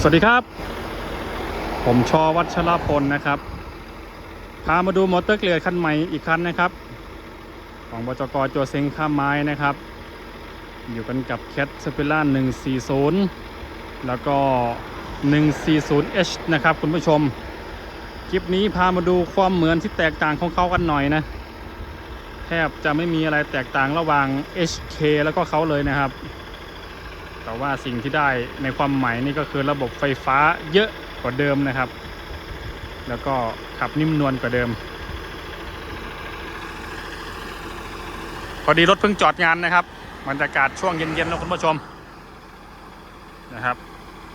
สวัสดีครับ ผมชอวัชรพลนะครับ พามาดูมอเตอร์เกลีย์คันใหม่อีกคันนะครับ ของบจกโจเซงข้ามไม้นะครับ อยู่กันกับแคทสเปล่า140 แล้วก็ 140H นะครับคุณผู้ชม คลิปนี้พามาดูความเหมือนที่แตกต่างของเขากันหน่อยนะ แทบจะไม่มีอะไรแตกต่างระหว่าง HK แล้วก็เขาเลยนะครับ แต่ว่าสิ่งที่ได้ในความหมายนี่ก็คือระบบไฟฟ้าเยอะกว่าเดิมนะครับ แล้วก็ขับนิ่มนวลกว่าเดิม พอดีรถเพิ่งจอดงานนะครับบรรยากาศช่วงเย็นๆแล้วคุณผู้ชมนะครับ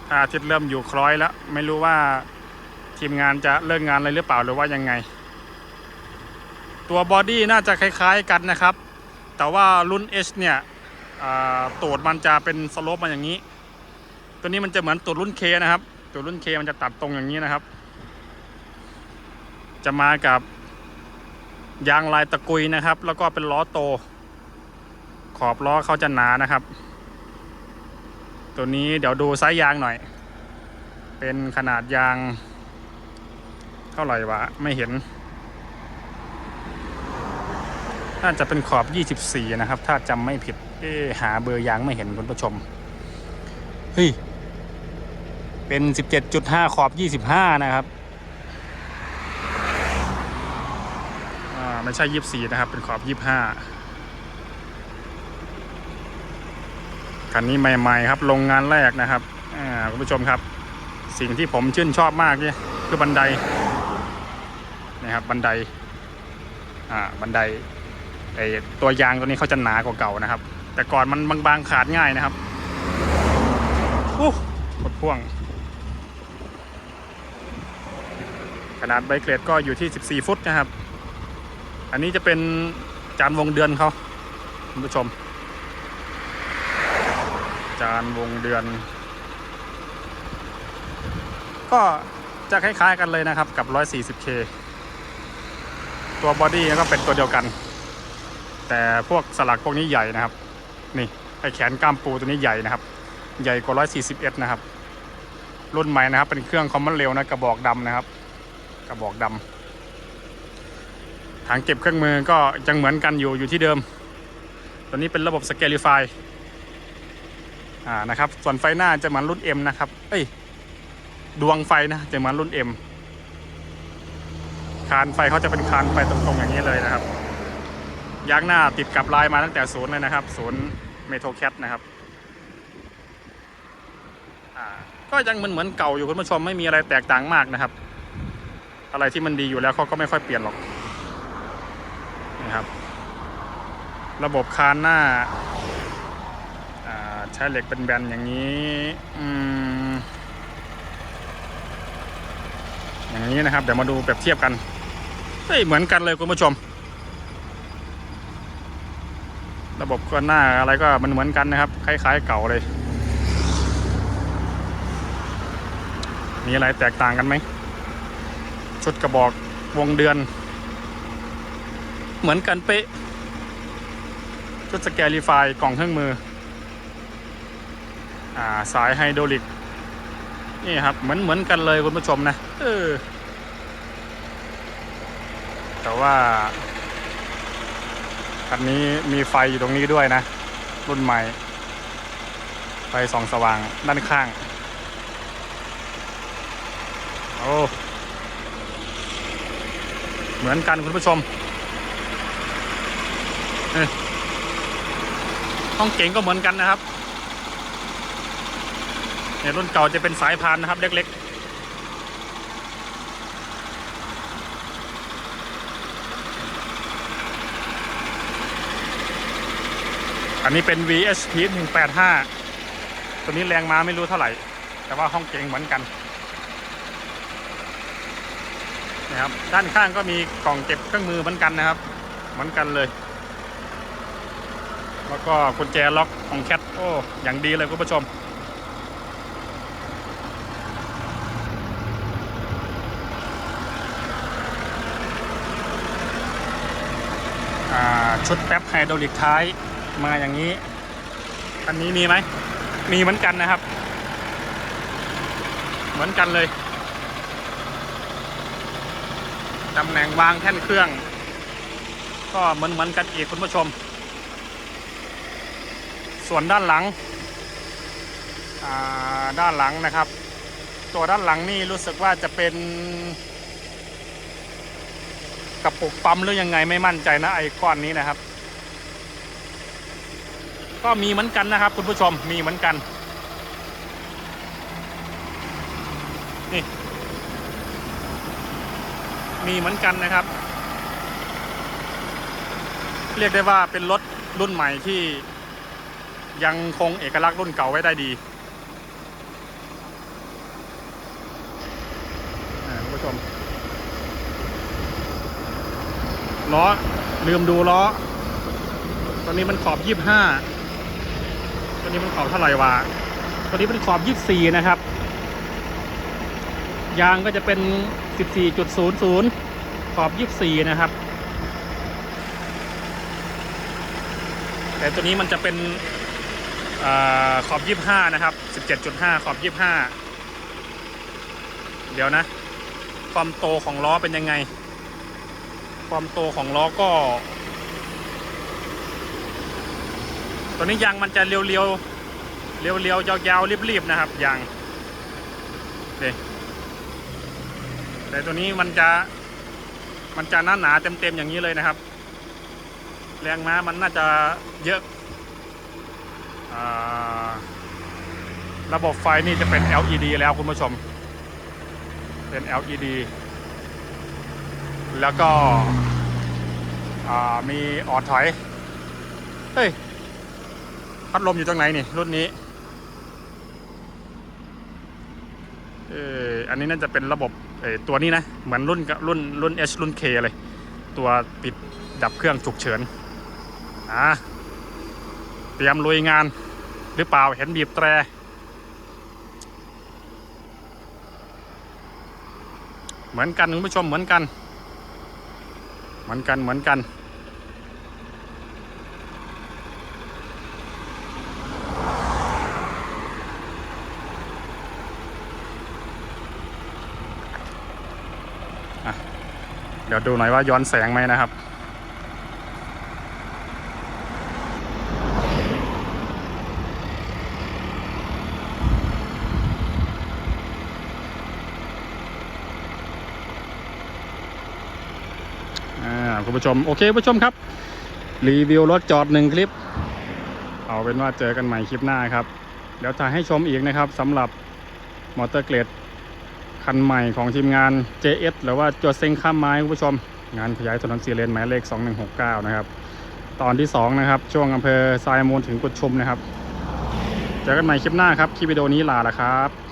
ถ้าอาทิตย์เริ่มอยู่คล้อยแล้ว ไม่รู้ว่าทีมงานจะเลิกงานอะไรหรือเปล่าหรือว่ายังไง ตัวบอดี้น่าจะคล้ายๆกันนะครับ แต่ว่ารุ่น H เนี่ย ตูดมันจะเป็นสโลปมาอย่างนี้ ตัวนี้มันจะเหมือนตูดรุ่นเคนะครับตูดรุ่นเคมันจะตัดตรงอย่างนี้นะครับ จะมากับยางลายตะกุยนะครับ แล้วก็เป็นล้อโต ขอบล้อเขาจะหนานะครับ ตัวนี้เดี๋ยวดูไซส์ยางหน่อย เป็นขนาดยาง เท่าไหร่วะไม่เห็น น่าจะเป็นขอบ 24 นะครับ ถ้าจำไม่ผิด เอ๊ะหาเบอร์ยางไม่เห็นคุณผู้ชม เฮ้ย เป็น 17.5 ขอบ 25 นะครับ อ่า ไม่ใช่ 24 นะครับ เป็นขอบ 25 คันนี้ใหม่ๆครับ ลงงานแรกนะครับ อ่า คุณผู้ชมครับ สิ่งที่ผมชื่นชอบมากเนี่ยคือบันได นะครับ บันได อ่า บันไดไอตัวยางตัวนี้เขาจะหนากว่าเก่านะครับ แต่ก่อนมันบางๆขาดง่ายนะครับอู้กดพ่วง ขนาดใบเกรดก็อยู่ที่ 14 ฟุตนะครับ อันนี้จะเป็นจานวงเดือนเขาคุณผู้ชม จานวงเดือน ก็จะคล้ายๆกันเลยนะครับกับ 140K ตัวบอดี้ก็เป็นตัวเดียวกัน แต่พวกสลักพวกนี้ใหญ่นะครับ นี่ไอแขนกล้ามปูตัวนี้ใหญ่นะครับ ใหญ่กว่า141นะครับ รุ่นใหม่นะครับ เป็นเครื่องคอมมอนเร็วนะกระบอกดำนะครับ กระบอกดำถังเก็บเครื่องมือก็ยังเหมือนกันอยู่อยู่ที่เดิม ตัวนี้เป็นระบบสเกลิฟายอ่านะครับ ส่วนไฟหน้าจะเหมือนรุ่น M นะครับ เอ้ย ดวงไฟนะจะเหมือนรุ่น M คานไฟเขาจะเป็นคานไฟตรงๆอย่างนี้เลยนะครับ ยางหน้าติดกับลายมาตั้งแต่ศูนย์เลยนะครับศูนย์เมโทรแคทนะครับก็ยังเหมือนเหมือนเก่าอยู่คุณผู้ชมไม่มีอะไรแตกต่างมากนะครับ อะไรที่มันดีอยู่แล้วเขาก็ไม่ค่อยเปลี่ยนหรอกนะครับ ระบบคานหน้าใช้เหล็กเป็นแบนอย่างนี้อย่างนี้นะครับ เดี๋ยวมาดูเปรียบเทียบกันเฮ้ยเหมือนกันเลยคุณผู้ชม ระบบก้อนหน้าอะไรก็มันเหมือนกันนะครับ คล้าย ๆ เก่าเลย มีอะไรแตกต่างกันไหม ชุดกระบอกวงเดือน เหมือนกันเป๊ะ ชุดสแกลิฟายกล่องเครื่องมือ อ่าสายไฮโดรลิก นี่ครับ เหมือนเหมือนกันเลยคุณผู้ชมนะ เออ แต่ว่า คันนี้มีไฟอยู่ตรงนี้ด้วยนะ รุ่นใหม่ ไฟส่องสว่างด้านข้าง โอ้ เหมือนกันคุณผู้ชมเอ้ยห้องเก๋งก็เหมือนกันนะครับเนี่ยรุ่นเก่าจะเป็นสายพานนะครับ เล็ก ๆ อันนี้เป็น VSP 185 ตัวนี้แรงม้าไม่รู้เท่าไหร่ แต่ว่าห้องเก๋งเหมือนกันนะครับด้านข้างก็มีกล่องเก็บเครื่องมือเหมือนกันนะครับ เหมือนกันเลย แล้วก็กุญแจล็อกของแคทโอ้อย่างดีเลยคุณผู้ชมชุดแป๊บไฮดรอลิกท้าย มาอย่างนี้อันนี้มีไหมมีเหมือนกันนะครับ เหมือนกันเลยตำแหน่งวางแท่นเครื่อง ก็เหมือนเหมือนกันอีกคุณผู้ชม ส่วนด้านหลังด้านหลังนะครับ ตัวด้านหลังนี่รู้สึกว่าจะเป็นกระปุกปั๊มหรือยังไงไม่มั่นใจนะไอ้ก้อนนี้นะครับ ก็มีเหมือนกันนะครับ คุณผู้ชมมีเหมือนกัน นี่ มีเหมือนกันนะครับ เรียกได้ว่าเป็นรถรุ่นใหม่ที่ยังคงเอกลักษณ์รุ่นเก่าไว้ได้ดีคุณผู้ชมล้อลืมดูล้อ ตอนนี้มันขอบยี่ห้า นี้มันขอบเท่าไหร่วะตัวนี้เป็นขอบยี่สี่นะครับ ยางก็จะเป็น 14.00 ขอบ 24 นะครับ แต่ตัวนี้มันจะเป็นอขอบ 25 นะครับ 17.5 ขอบ 25 เดี๋ยวนะ ความโตของล้อเป็นยังไง ความโตของล้อก็ ตัวนี้ยางมันจะเรียวๆเรียวๆยาวๆรีบๆนะครับยางเแต่ตัวนี้มันจะมันจะหนาหนาๆเต็มๆอย่างนี้เลยนะครับ แรงม้ามันน่าจะเยอะอระบบไฟนี่จะเป็น LED แล้วคุณผู้ชม เป็น LED แล้วก็มีออดถอย เฮ้ย พัดลมอยู่ตรงไหนนี่รุ่นนี้เอออันนี้น่าจะเป็นระบบเออตัวนี้นะ เหมือนรุ่นกับรุ่นรุ่น H รุ่น K เลย ตัวปิดดับเครื่องฉุกเฉินอะเตรียมลุยงานหรือเปล่าเห็นบีบแตรเหมือนกันคุณผู้ชมเหมือนกัน เหมือนกันเหมือนกัน เดี๋ยวดูหน่อยว่าย้อนแสงไหมนะครับ คุณผู้ชม โอเคผู้ชมครับ รีวิวรถจอดหนึ่งคลิป เอาเป็นว่าเจอกันใหม่คลิปหน้าครับ เดี๋ยวถ่ายให้ชมอีกนะครับสำหรับมอเตอร์เกรด คันใหม่ของทีมงาน JS หรือว่าจวดเซ็งข้ามไม้คุณผู้ชม งานขยายถนนสีเลนหมายเลข 2169 นะครับ ตอนที่ 2 นะครับ ช่วงอำเภอทรายมูลถึงกุดชุมนะครับ เจอกันใหม่คลิปหน้าครับ คลิปวิดีโอนี้ลาละครับ